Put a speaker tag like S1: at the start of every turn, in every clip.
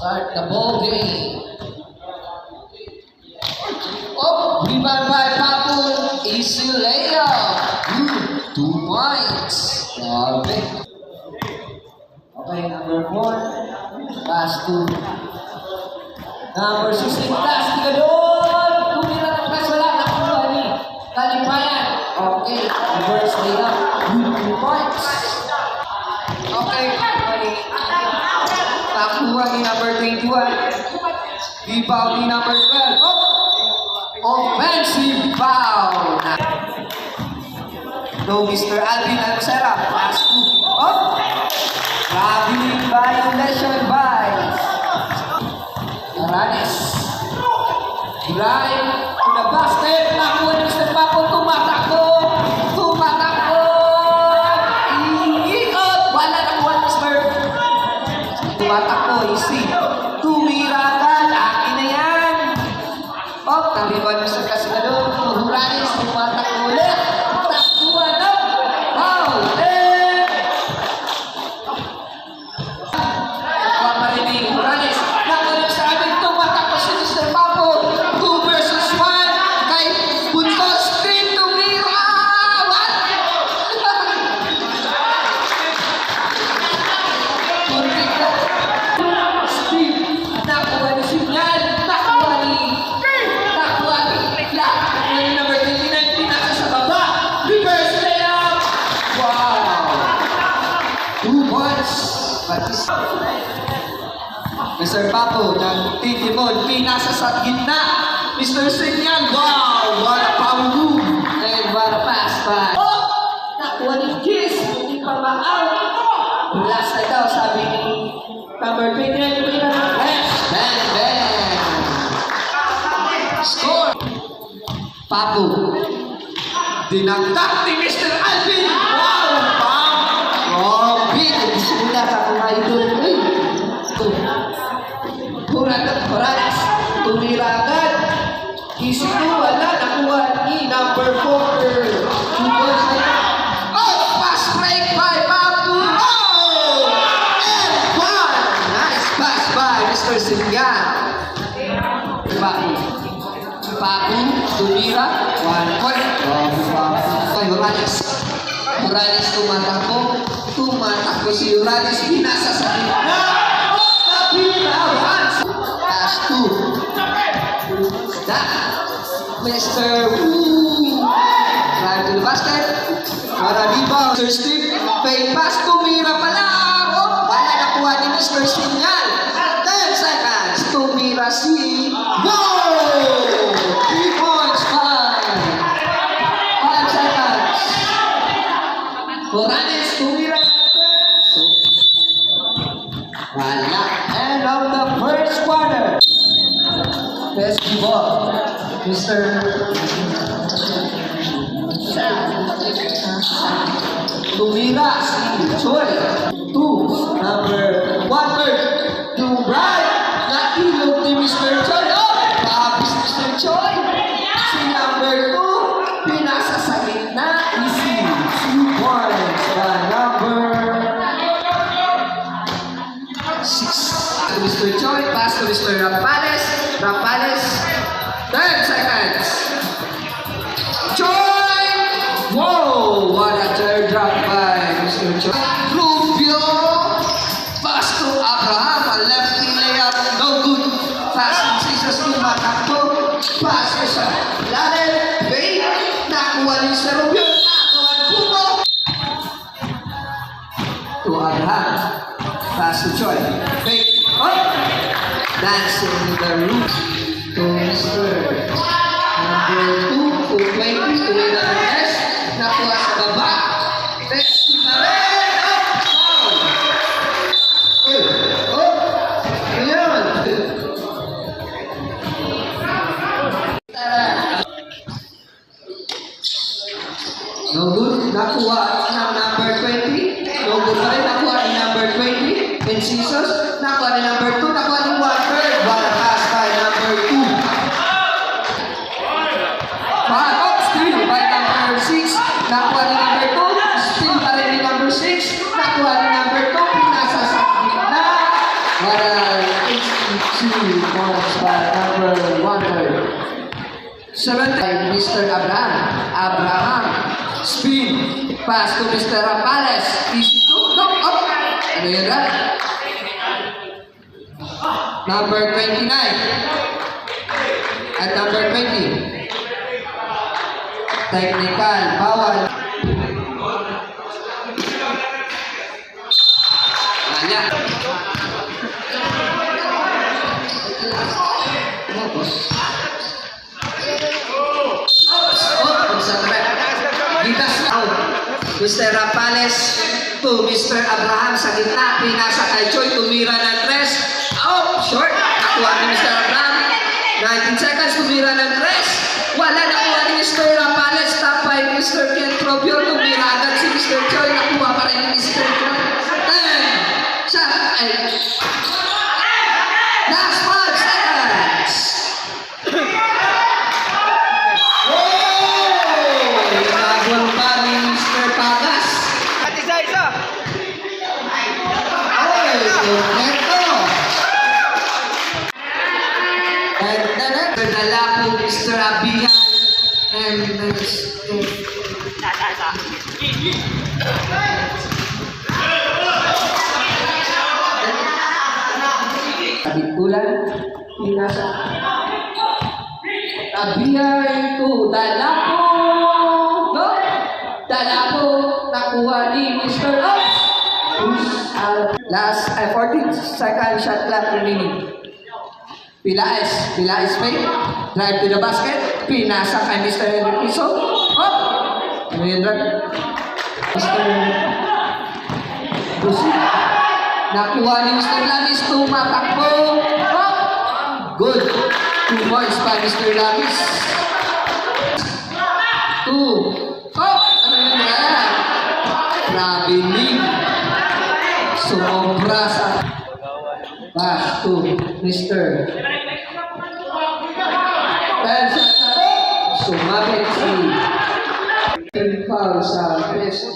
S1: Start the ball game. Oh, rebound by Papu. Easy layup. Hmm, two points. Grabe. Okay, number four. Pass to number 16. Pass to doon. Tumira ng pass. Wala. Nakuha ni Kalipayan. Okay, reverse layup. Hmm, two points. Okay, mali. Nakuha ni number 21. Rebound ni number 12. Oh! Offensive foul. No, Mr. Alvin Alcera. Pass to. Oh! Traveling violation by Aranes. Drive to the basket. Nakuha ni Mr. Papo. Tumatakbo. Tumatakbo. Iikot. Wala nakuha ni Mr. Tumatakbo. Easy. Tumira ka. Taliban mo sa kasinado. Huranis, tumatakbo ulit. Takbuhan Pinasa sa gitna, Mr. Signal, wow! What a power move! And what a pass by, oh! Nakuha ni Kiss, hindi pa ma-out! Last na daw, sabi ni number 29, yung pinaka ng Bang! Bang! Bang! Score! Papo. Dinagdak ni Mr. Alvin! Singan. Papu. Papu, tumira, Papu. Kay Morales. Morales tumatakbo. Tumatakbo si Morales. Pinasa sa. Oh, napitawan. Pass two. That. Mr. Wu. Drive to the basket. Para rebound. Mr. Steve. Fake pass. Tumira pala. Oh, wala nakuha ni Mr. 10 seconds. Tumira si... Wow! 3 points. 5. 5 seconds. Morales. Tumira. So, wala. End of the first quarter. Basketball. Mr. Pass to Jesus tumatakbo. Pass to sa lalim. Fake. Nakuha ni sa Rubio. Nakuha. To Abraham. Pass to Choi. Fake. Oh! Dancing in the roof. 62 votes by number 100. 70 by Mr. Abraham. Abraham. Spin. Pass to Mr. Rampales. Easy to. No, up. Ano yun na? Number 29. At number 20. Technical. Bawal. Tanya. Mr. Rapales to Mr. Abraham sa gitna. Pinasa kay Choi. Tumira ng tres. Out. Short. Nakuha ni Mr. Abraham. 19 seconds. Tumira ng tres. Wala nakuha ni Mr. Rapales. Top by Mr. Ken Probio. Tumira agad si Mr. Choi. Nakuha pa rin ni Mr. Choi. Ten. Sa ay. Last five seconds. Kabikulan, pinasa. Abihan ito, dala po. No? Dala po, nakuha ni Mr. Ops. Uh, last uh, 14 second shot clock remaining. Pilaes, Pilaes fake. Drive to the basket. Pinasa kay Mr. Henry Piso. Oh! Ano yun, Drag? Mr. Busi. Nakuha ni Mr. Lamis. Tumatakbo. Oh! Good. Two points by Mr. Lamis. Two. Oh! Ano yun, Drag? Grabe, Lee. Sumobra sa pass to Mr. Dahil sa sabi, sumabit si Third foul sa PSG.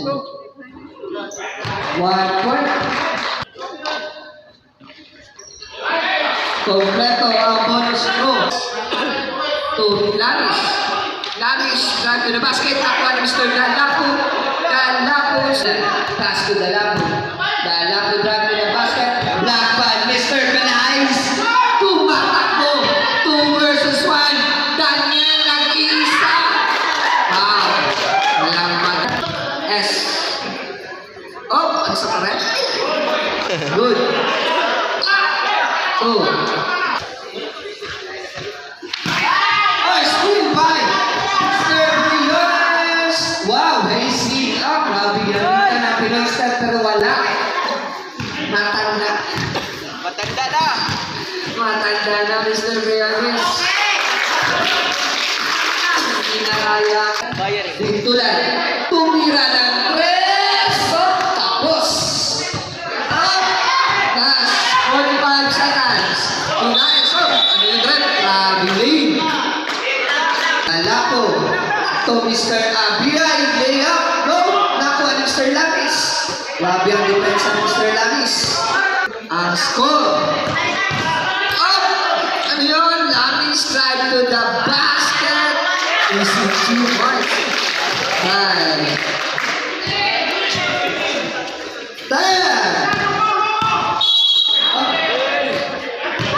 S1: One point. Kompleto ang bonus row to Lamis. Lamis drive to the basket. Nakuha ni Mr. Dalapo. Dalapo. Pass to Dalapo. Dalapo drive to the basket. Black ball. Mr. Penais. Mr. Briones. Hindi na kaya.
S2: Bayar eh.
S1: Pintulan. Tumira ng tres. Tapos. Up. Last 45 seconds. Pinayos. Oh, ano yung red? Grabe lane. Talapo. To Mr. Abiyay. Layup. No. Nakuha ni Mr. Lamis. Grabe ang depensa ni Mr. Lamis. Ang score. Up. Ano yun? Lamis drive to the basket. Is it two points? Five. Ten. Oh.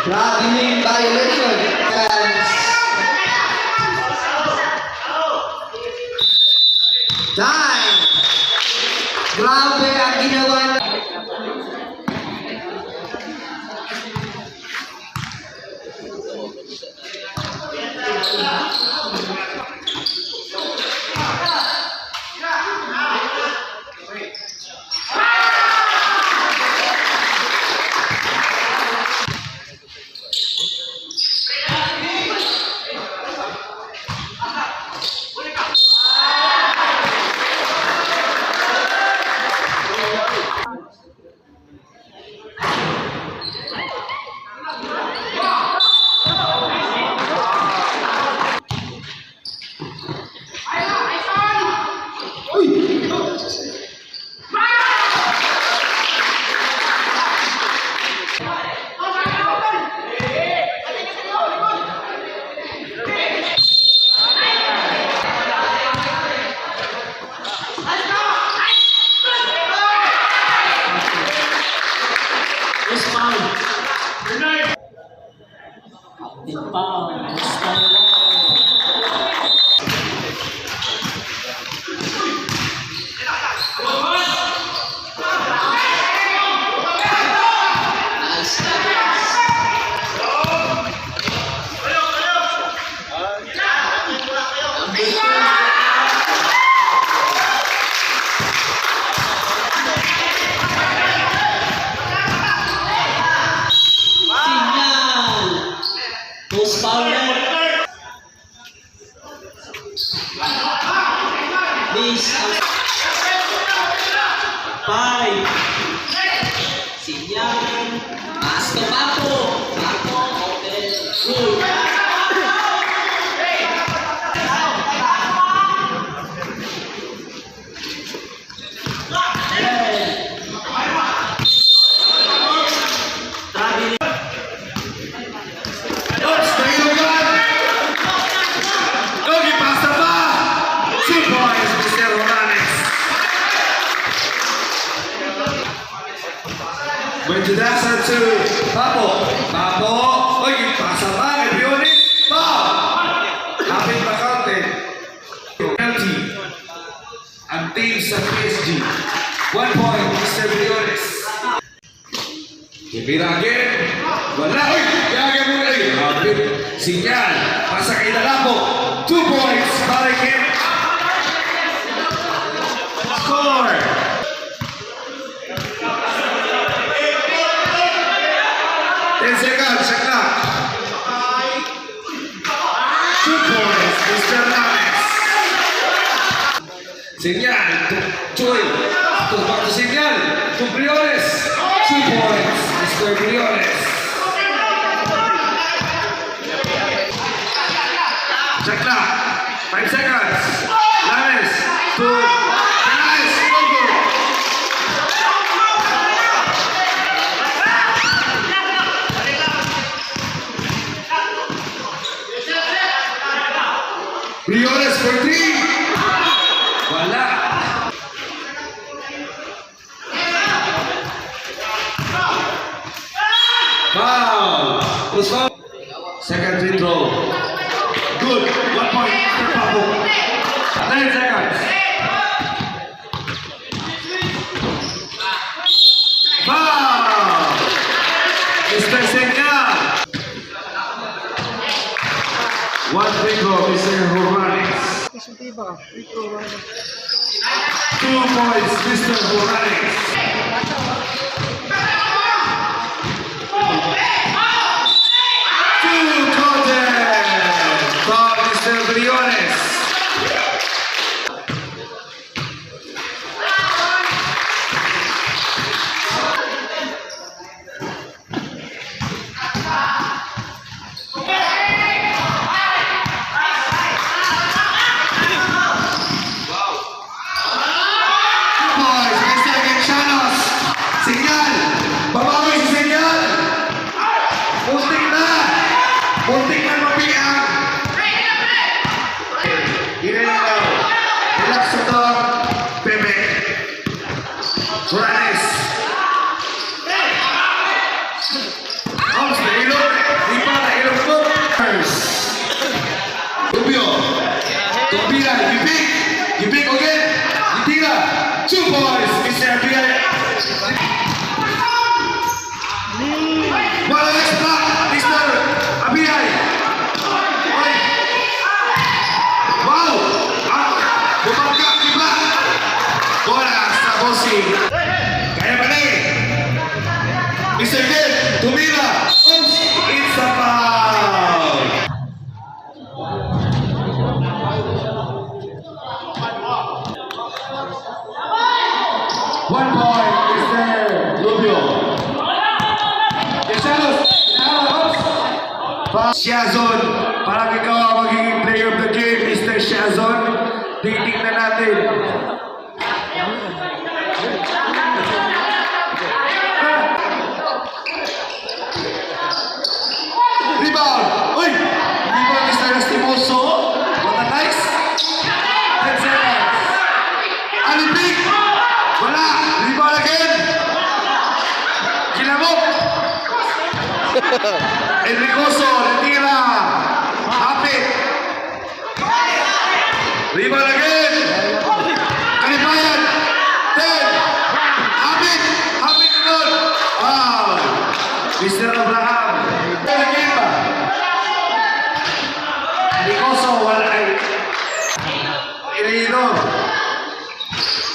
S1: Grabe violation. Fans. Time. Grabe ang ginawa
S3: Kipira again. Wala. Uy! Kaya mo na yun. Kapit. Sinyal. Pasa kay Dalapo. Two points para kay Score. Ten seconds. Check na. Two points. Mr. Names. Señal, Chuy, tus back to señal, tu Briones, two points, Mr. Briones. Check na, five seconds, two, for three. One free throw, Mr. Hormanes. Two points, Mr. Hormanes. Two boys. Mr. Abigay. Wala na sa Shazon, parang ikaw ang magiging player of the game, Mr. Shazon. Titignan natin. Rebound! Uy! Rebound, Mr. Lastimoso. What a nice. 10 seconds. Alipik! Wala! Rebound again! Kinamok! Enricoso, retira. Hapit. Rebound again. Kalipayan. Ten. Hapit. Hapit doon. Wow. Mr. Abraham. Enricoso, wala ay. Ireino.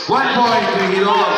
S3: One point, Ireino.